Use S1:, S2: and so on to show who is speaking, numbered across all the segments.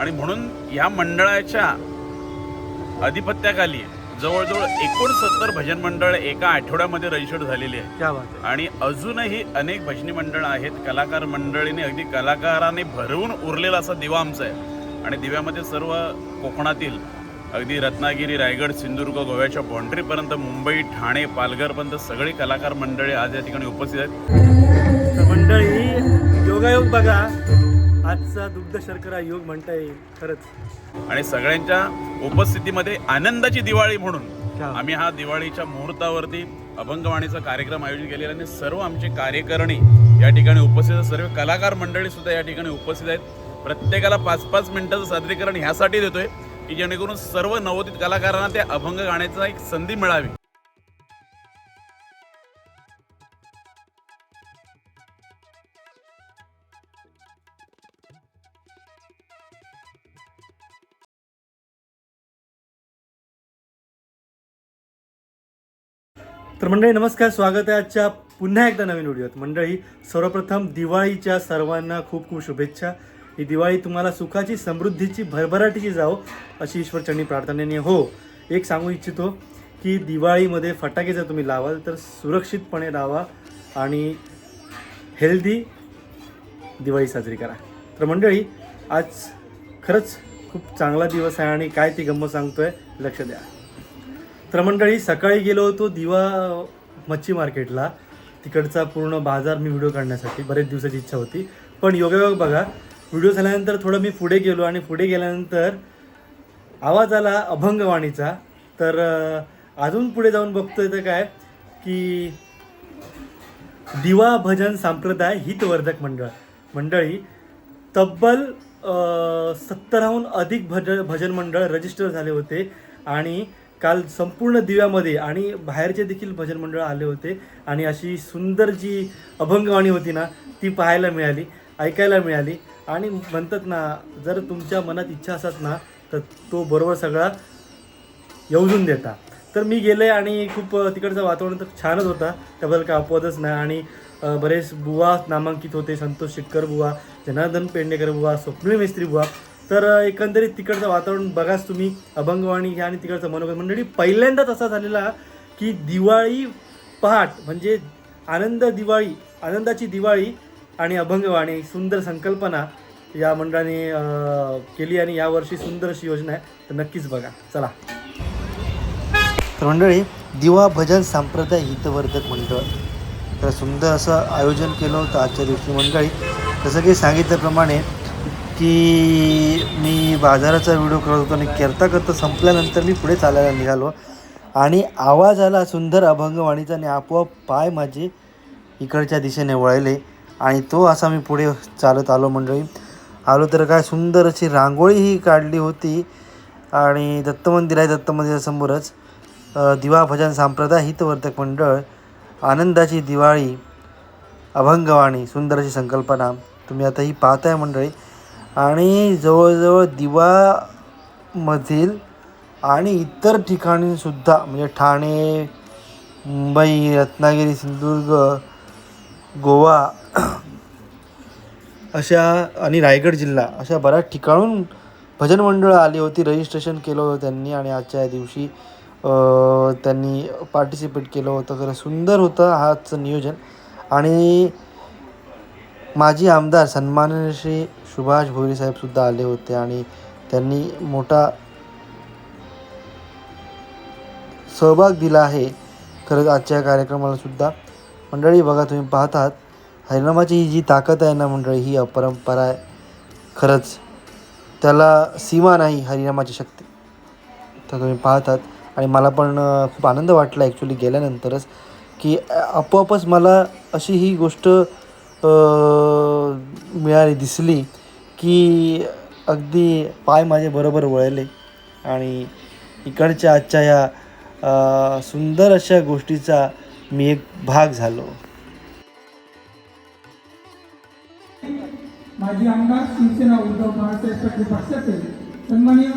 S1: आणि म्हणून या मंडळाच्या अधिपत्याखाली जवळजवळ एकोणसत्तर भजन मंडळ एका आठवड्यामध्ये रजिस्टर्ड झालेली आहे. आणि अजूनही अनेक भजनी मंडळ आहेत. कलाकार मंडळीने अगदी कलाकाराने भरवून उरलेला असा दिवा आमचा आहे. आणि दिव्यामध्ये सर्व कोकणातील अगदी रत्नागिरी रायगड सिंधुदुर्ग गोव्याच्या बाँड्रीपर्यंत मुंबई ठाणे पालघरपर्यंत सगळी कलाकार मंडळी आज या ठिकाणी उपस्थित आहेत.
S2: मंडळी योगायोग बघा. आजचा दुग्ध शर्करा योग म्हणता येईल खरंच.
S1: आणि सगळ्यांच्या उपस्थितीमध्ये आनंदाची दिवाळी म्हणून? आम्ही हा दिवाळीच्या मुहूर्तावरती अभंगवाणीचा कार्यक्रम आयोजित केलेला आहे आणि सर्व आमचे कार्यकारिणी या ठिकाणी उपस्थित आहेत. सर्व कलाकार मंडळी सुद्धा या ठिकाणी उपस्थित आहेत. प्रत्येकाला पाच पाच मिनिटाचं सादरीकरण ह्यासाठी देतोय की जेणेकरून सर्व नवोदित कलाकारांना त्या अभंग गाण्याचा एक संधी मिळावी.
S2: तर मंडळी नमस्कार स्वागत आहे आजच्या पुन्हा एकदा नवीन व्हिडिओत. मंडळी सर्वप्रथम दिवाळीच्या सर्वांना खूप खूप शुभेच्छा. ही दिवाळी तुम्हाला सुखाची समृद्धीची भरभराटीची जावो अशी ईश्वरचरणी प्रार्थनेने हो. एक सांगू इच्छितो की दिवाळीमध्ये फटाके जर तुम्ही लावाल तर सुरक्षितपणे लावा आणि हेल्दी दिवाळी साजरी करा. तर मंडळी आज खरंच खूप चांगला दिवस आहे आणि काय ती गंमत सांगतोय लक्ष द्या. तर मंडळी सकाळी गेलो होतो दिवा मच्छी मार्केटला. तिकडचा पूर्ण बाजार मी व्हिडिओ काढण्यासाठी. बरेच दिवसाची इच्छा होती. पण योगायोग बघा व्हिडिओ झाल्यानंतर थोडं मी पुढे गेलो आणि पुढे गेल्यानंतर आवाज आला अभंगवाणीचा. तर अजून पुढे जाऊन बघतोय तर काय की दिवा भजन संप्रदाय हितवर्धक मंडळ. मंडळी तब्बल सत्तराहून अधिक भज भजन मंडळ रजिस्टर झाले होते आणि काल संपूर्ण दिव्यामध्ये आणि बाहेरचे देखील भजन मंडळ आले होते आणि अशी सुंदर जी अभंगवाणी होती ना ती पाहायला मिळाली ऐकायला मिळाली. आणि म्हणतात ना जर तुमच्या मनात इच्छा असत ना तर तो बरोबर सगळा येऊन देता. तर मी गेले आणि खूप तिकडचं वातावरण तर छानच होता. त्याबद्दल काय अपवादच नाही आणि बरेच बुवा नामांकित होते. संतोष शेटकर बुवा जनार्दन पेडणेकर बुवा स्वप्नील मेस्त्री बुवा. तर एकंदरीत तिकडचं वातावरण बघाच तुम्ही. अभंगवाणी घ्या आणि तिकडचं मनोगत. मंडळी पहिल्यांदाच असा झालेला की दिवाळी पहाट म्हणजे आनंद दिवाळी आनंदाची दिवाळी आणि अभंगवाणी सुंदर संकल्पना या मंडळाने केली आणि यावर्षी सुंदर अशी योजना आहे. तर नक्कीच बघा. चला. तर मंडळी दिवा भजन संप्रदाय हितवर्धक मंडळ. तर सुंदर असं आयोजन केलं होतं आजच्या दिवशी मंडळी. जसं की सांगितल्याप्रमाणे की मी बाजाराचा व्हिडिओ करत होतो आणि करता करता संपल्यानंतर मी पुढे चालायला निघालो. आणि आवाज आला सुंदर अभंगवाणीचा आणि आपोआप पाय माझे इकडच्या दिशेने वळले आणि तो असा मी पुढे चालत आलो मंडळी. आलो तर काय सुंदर अशी रांगोळीही काढली होती आणि दत्त मंदिर आहे दत्त मंदिरासमोरच दिवा भजन संप्रदाय हितवर्धक मंडळ आनंदाची दिवाळी अभंगवाणी सुंदर अशी संकल्पना. तुम्ही आता ही पाहताय मंडळी. आणि जवळजवळ दिवामधील आणि इतर ठिकाणीसुद्धा म्हणजे ठाणे मुंबई रत्नागिरी सिंधुदुर्ग गोवा अशा आणि रायगड जिल्हा अशा बऱ्याच ठिकाणून भजन मंडळं आली होती रजिस्ट्रेशन केलं होतं त्यांनी आणि आजच्या या दिवशी त्यांनी पार्टिसिपेट केलं होतं. तर सुंदर होतं हाचं नियोजन. आणि माजी आमदार सन्माननीय श्री सुभाष भोईर साहेबसुद्धा आले होते आणि त्यांनी मोठा सहभाग दिला आहे. खरंच आजच्या कार्यक्रमाला सुद्धा. मंडळी बघा तुम्ही पाहतात हरिनामाची ही जी ताकद आहे ना मंडळी ही अपरंपरा आहे. खरंच त्याला सीमा नाही हरिनामाची शक्ती. तर तुम्ही पाहतात. आणि मला पण खूप आनंद वाटला ॲक्च्युली गेल्यानंतरच की आपोआपच मला अशी ही गोष्ट मिळाली दिसली. की अगदी पाय माझे बरोबर वळले आणि इकडच्या आजच्या या सुंदर अशा गोष्टीचा मी एक भाग झालो.
S3: माजी आमदार शिवसेना उद्धव बाळासाहेब ठाकरे पक्षाचे सन्माननीय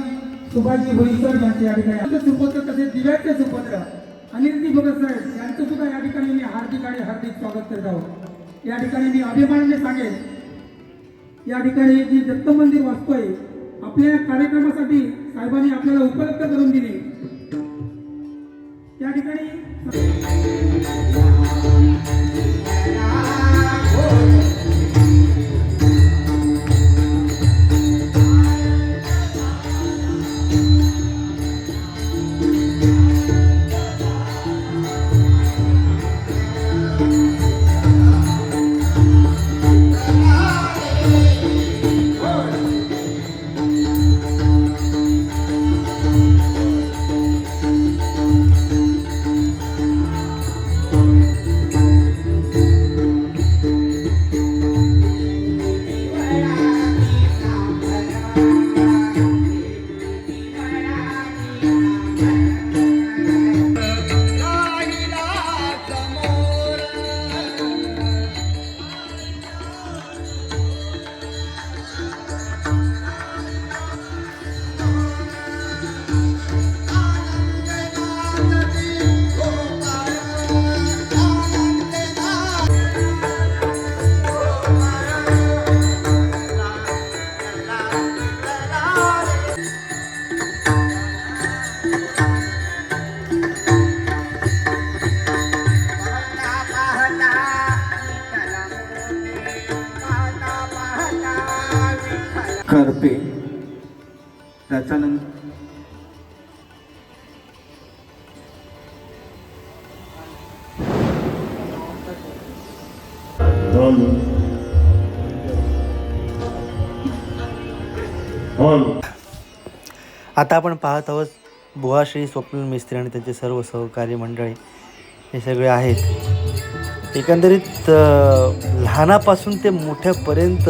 S3: सुभाषजी बोईसर यांचे या ठिकाणी सुपुत्र तसेच दिव्याचे सुपुत्र अनिल भगत साहेब यांचं सुद्धा या ठिकाणी मी हार्दिक आणि हार्दिक स्वागत करत आहोत. या ठिकाणी मी अभिमानाने सांगेन या ठिकाणी जी दत्त मंदिर वाचतोय आपल्या कार्यक्रमासाठी साहेबांनी आपल्याला उपलब्ध करून दिली. त्या ठिकाणी
S2: आता आपण पाहत आहोत बुवाश्री स्वप्नील मिस्त्री आणि त्यांचे सर्व सहकारी मंडळी. हे सगळे आहेत. एकंदरीत लहानापासून ते मोठ्यापर्यंत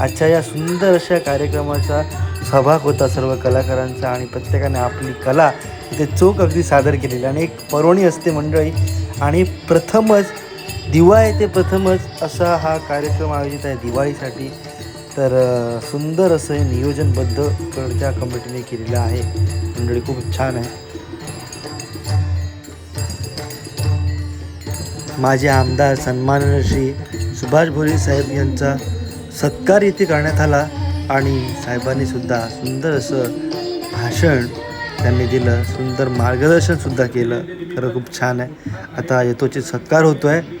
S2: आजच्या या सुंदर अशा कार्यक्रमाचा सहभाग होता सर्व कलाकारांचा आणि प्रत्येकाने आपली कला इथे चोख अगदी सादर केलेली आणि एक पर्वणी असते मंडळी. आणि प्रथमच दिवा येते प्रथमच असा हा कार्यक्रम आयोजित आहे दिवाळीसाठी. तर सुंदर असं हे नियोजनबद्ध कडच्या कमिटीने केलेलं आहे. मंडळी खूप छान आहे. माझे आमदार सन्माननीय श्री सुभाष भोरे साहेब यांचा सत्कार येथे करण्यात आला आणि साहेबांनी सुद्धा सुंदर असं भाषण त्यांनी दिलं सुंदर मार्गदर्शनसुद्धा केलं. खरं खूप छान आहे. आता येतोचे सत्कार होतो आहे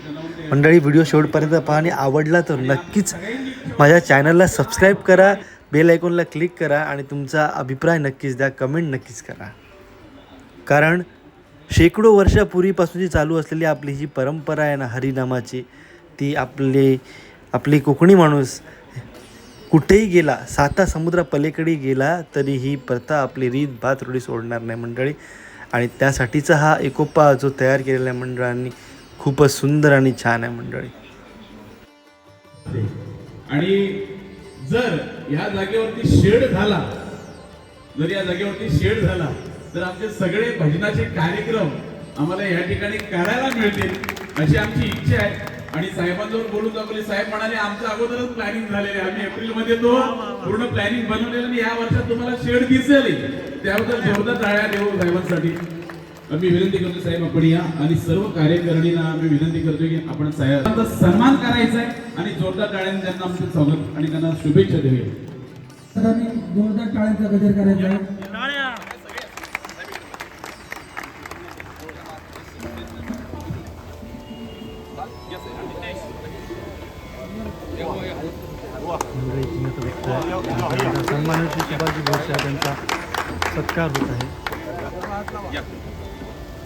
S2: मंडळी व्हिडिओ शेवटपर्यंत पहा आणि आवडला तर नक्कीच माझ्या चॅनलला सबस्क्राईब करा बेल आयकॉनला क्लिक करा आणि तुमचा अभिप्राय नक्कीच द्या कमेंट नक्कीच करा. कारण शेकडो वर्षापूर्वीपासून जी चालू असलेली आपली जी परंपरा आहे ना हरिनामाची ती आपली आपली कोकणी माणूस कुठेही गेला साता समुद्रापलीकडे गेला तरी ही प्रथा आपली रीत भात रूढी सोडणार नाही मंडळी. आणि त्यासाठीचा हा एकोपा जो तयार केलेला आहे मंडळांनी खूपच सुंदर आणि छान आहे मंडळी.
S1: आणि जर या जागेवरती शेड झाला जर या जागेवरती शेड झाला तर आमचे सगळे भजनाचे कार्यक्रम आम्हाला या ठिकाणी करायला मिळतील अशी आमची इच्छा आहे. आणि साहेबांजवळ बोलून दाखवले साहेब म्हणाले आमचं अगोदरच प्लॅनिंग झालेले आम्ही एप्रिलमध्ये तो पूर्ण प्लॅनिंग बनवलेलं आणि या वर्षात तुम्हाला शेड दिसेल. त्याबद्दल जोरदार टाळ्या देऊ साहेबांसाठी. मी विनंती करतो साहेब आपण या आणि सर्व कार्यकारिणींना मी विनंती करतो की आपण साहेबांचा सन्मान करायचा आहे आणि जोरदार टाळ्यांनी त्यांना आमचं स्वागत आणि त्यांना शुभेच्छा देऊया.
S3: जोरदार टाळ्यांचा गजर करायचा आहे.
S2: श्री शिवाजी भोसले साहेब यांचा सत्कार होत आहे.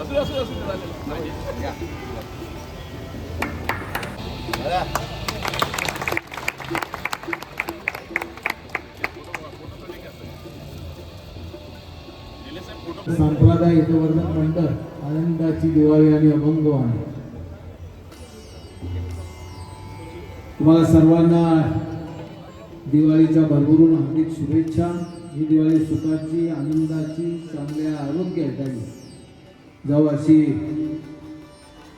S3: असू असू
S2: असू
S4: संप्रदाय हितवर्धन मंडळ आनंदाची दिवाळी आणि अभंगवाणी तुम्हाला सर्वांना दिवाळीच्या भरभरून हार्दिक शुभेच्छा. ही दिवाळी सुखाची आनंदाची चांगल्या आरोग्याची जाऊ अशी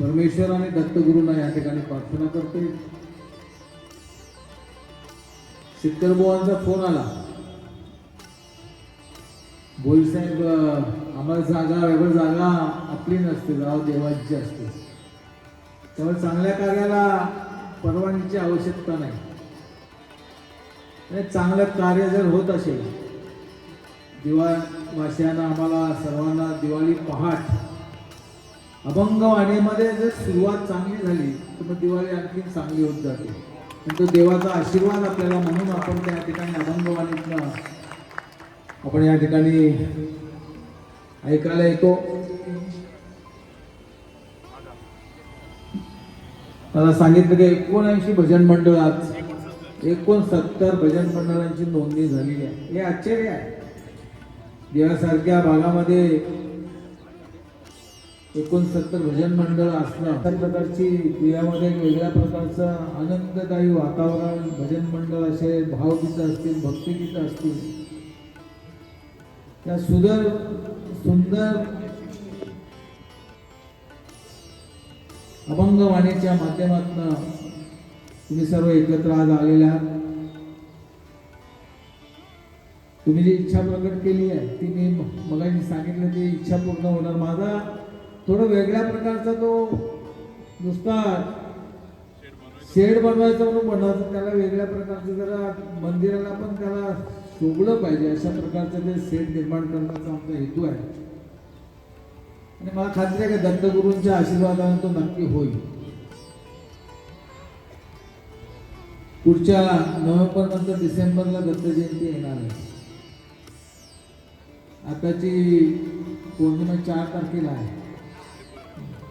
S4: परमेश्वर आणि दत्तगुरूंना या ठिकाणी प्रार्थना करते शेतकरी फोन आला. बोल साहेब आम्हाला जागा वेगळं जागा आपली नसते गाव देवाची असते. त्यामुळे चांगल्या कार्याला परवानगीची आवश्यकता नाही. आणि चांगलं कार्य जर होत असेल दिवाळवासियांना आम्हाला सर्वांना दिवाळी पहाट अभंग वाणीमध्ये जर सुरुवात चांगली झाली तर मग दिवाळी आणखी चांगली होत जाते. तो देवाचा आशीर्वाद आपल्याला म्हणून आपण त्या ठिकाणी अभंगवाणीतनं आपण या ठिकाणी ऐकायला येतो. मला सांगितलं की एकोणऐंशी भजन मंडळात एकोणसत्तर भजन मंडळांची नोंदणी झालेली आहे. हे आश्चर्य आहे. देवासारख्या भागामध्ये एकोणसत्तर भजन मंडळ असणं अशा प्रकारची क्रियामध्ये एक वेगळ्या प्रकारचं आनंददायी वातावरण भजन मंडळ असे भावगीतं असतील भक्तिगीतं असतील. त्या सुंदर सुंदर अभंगवाणीच्या माध्यमातून तुम्ही सर्व एकत्र आज आलेले आहात. तुम्ही जी इच्छा प्रकट केली आहे ती मी मगाशी सांगितलं ती इच्छा पूर्ण होणार. माझा थोडं वेगळ्या प्रकारचा तो नुसता शेड बनवायचा म्हणून बनवायचं त्याला वेगळ्या प्रकारचं जरा मंदिराला पण त्याला शोभलं पाहिजे. अशा प्रकारचं ते सेट निर्माण करण्याचा आमचा हेतू आहे. आणि मला खात्री आहे की दत्तगुरूंच्या आशीर्वादाने तो नक्की होईल. पुढच्या नोव्हेंबर नंतर डिसेंबरला दत्त जयंती येणार आहे. आताची पौर्णिमा चार तारखेला आहे.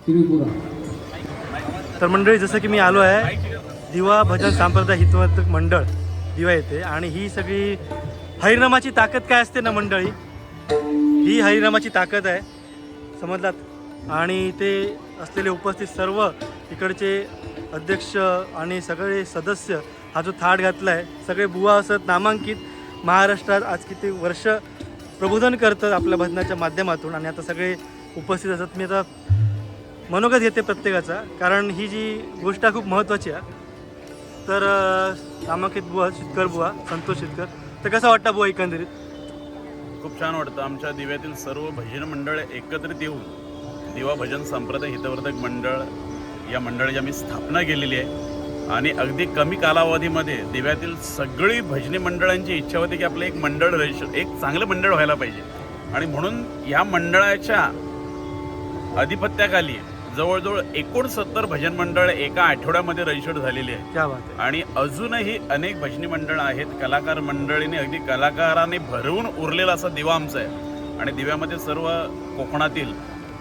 S4: त्रिपुरा
S2: तर मंडळी जसं की मी आलो आहे दिवा भजन सांप्रदाय हितवर्धक मंडळ दिवा येते आणि ही सगळी हरिनामाची ताकद काय असते ना मंडळी? ही हरिनामाची ताकद आहे समजलात? आणि इथे असलेले उपस्थित सर्व इकडचे अध्यक्ष आणि सगळे सदस्य हा जो थाट घातला आहे सगळे बुवा असत नामांकित महाराष्ट्रात आज किती वर्ष प्रबोधन करतात आपल्या भजनाच्या माध्यमातून. आणि आता सगळे उपस्थित असतात मी आता मनोगत घेते प्रत्येकाचा कारण ही जी गोष्ट आहे खूप महत्त्वाची आहे. तर अं, बुवा शितकर बुवा संतोष शितकर. तर कसा वाटतं बुवा एकंदरीत?
S1: खूप छान वाटतं. आमच्या दिव्यातील सर्व भजन मंडळ एकत्रित येऊन दिवा भजन संप्रदाय हितवर्धक मंडळ या मंडळाची आम्ही स्थापना केलेली आहे. आणि अगदी कमी कालावधीमध्ये दिव्यातील सगळी भजनी मंडळांची इच्छा होती की आपलं एक मंडळ एक चांगलं मंडळ व्हायला पाहिजे. आणि म्हणून या मंडळाच्या अधिपत्याखाली जवळजवळ एकोणसत्तर भजन मंडळ एका आठवड्यामध्ये रजिस्टर्ड झालेली आहे.
S2: क्या बात आहे.
S1: आणि अजूनही अनेक भजनी मंडळ आहेत. कलाकार मंडळीने अगदी कलाकाराने भरवून उरलेला असा दिवा आमचा आहे. आणि दिव्यामध्ये सर्व कोकणातील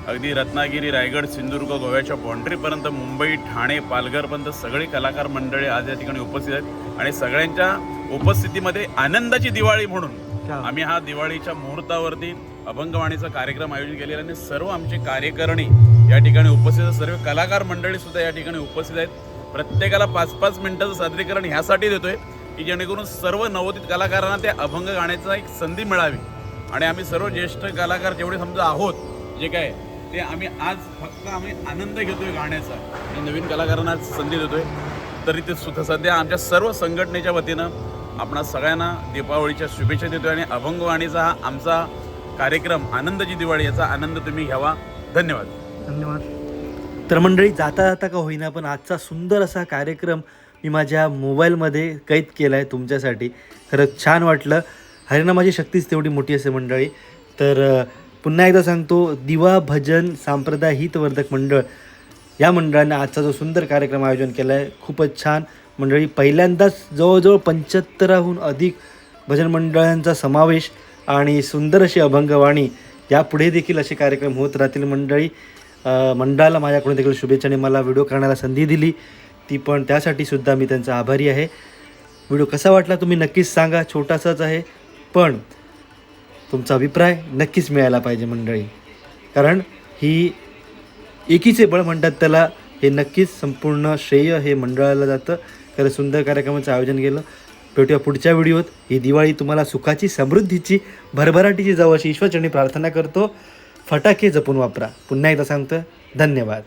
S1: अगदी रत्नागिरी रायगड सिंधुदुर्ग गोव्याच्या बाउंड्रीपर्यंत मुंबई ठाणे पालघरपर्यंत सगळी कलाकार मंडळी आज या ठिकाणी उपस्थित आहेत. आणि सगळ्यांच्या उपस्थितीमध्ये आनंदाची दिवाळी म्हणून आम्ही हा दिवाळीच्या मुहूर्तावरती अभंगवाणीचा कार्यक्रम आयोजित केलेला आणि सर्व आमचे कार्यकारणी या ठिकाणी उपस्थित आहेत. सर्व कलाकार मंडळी सुद्धा या ठिकाणी उपस्थित आहेत. प्रत्येकाला पाच पाच मिनिटाचं सादरीकरण ह्यासाठी देतोय की जेणेकरून सर्व नवोदित कलाकारांना त्या अभंग गाण्याचा एक संधी मिळावी. आणि आम्ही सर्व ज्येष्ठ कलाकार जेवढे समजा आहोत जे काय ते आम्ही आज फक्त आम्ही आनंद घेतोय गाण्याचा. आणि नवीन कलाकारांना आज संधी देतोय. तरी ते सुद्धा सध्या आमच्या सर्व संघटनेच्या वतीनं आपणा सगळ्यांना दीपावलीच्या शुभेच्छा देतोय. आणि अभंगवाणीचा हा आमचा कार्यक्रम आनंदाची दिवाळी याचा आनंद तुम्ही घ्यावा. धन्यवाद.
S2: धन्यवाद. तर मंडळी जाता जाता का होईना पण आजचा सुंदर असा कार्यक्रम मी माझ्या मोबाईलमध्ये कैद केला आहे तुमच्यासाठी. खरंच छान वाटलं. हरिनामाची शक्तीच तेवढी मोठी असते मंडळी. तर पुन्हा एकदा सांगतो दिवा भजन सांप्रदाय हितवर्धक मंडळ या मंडळाने आजचा जो सुंदर कार्यक्रम आयोजन केला आहे खूपच छान. मंडळी पहिल्यांदाच जवळजवळ पंच्याहत्तराहून अधिक भजन मंडळांचा समावेश आणि सुंदर अशी अभंगवाणी यापुढे देखील असे कार्यक्रम होत राहतील मंडळी. मंडळाला माझ्याकडून देखील शुभेच्छाने मला व्हिडिओ करण्याला संधी दिली. ती पण त्यासाठी सुद्धा मी त्यांचा आभारी आहे. व्हिडिओ कसा वाटला तुम्ही नक्कीच सांगा छोटासाच आहे पण तुमचा अभिप्राय नक्कीच मिळायला पाहिजे मंडळी. कारण ही एकीचे बळ म्हणतात त्याला हे नक्कीच संपूर्ण श्रेय हे मंडळाला जातं. खरं सुंदर कार्यक्रमाचं आयोजन केलं. भेटूया पुढच्या व्हिडिओत. ही दिवाळी तुम्हाला सुखाची समृद्धीची भरभराटीची जाऊ अशी ईश्वरचरणी प्रार्थना करतो. फटाके जपून वापरा. पुन्हा एकदा सांगतो धन्यवाद.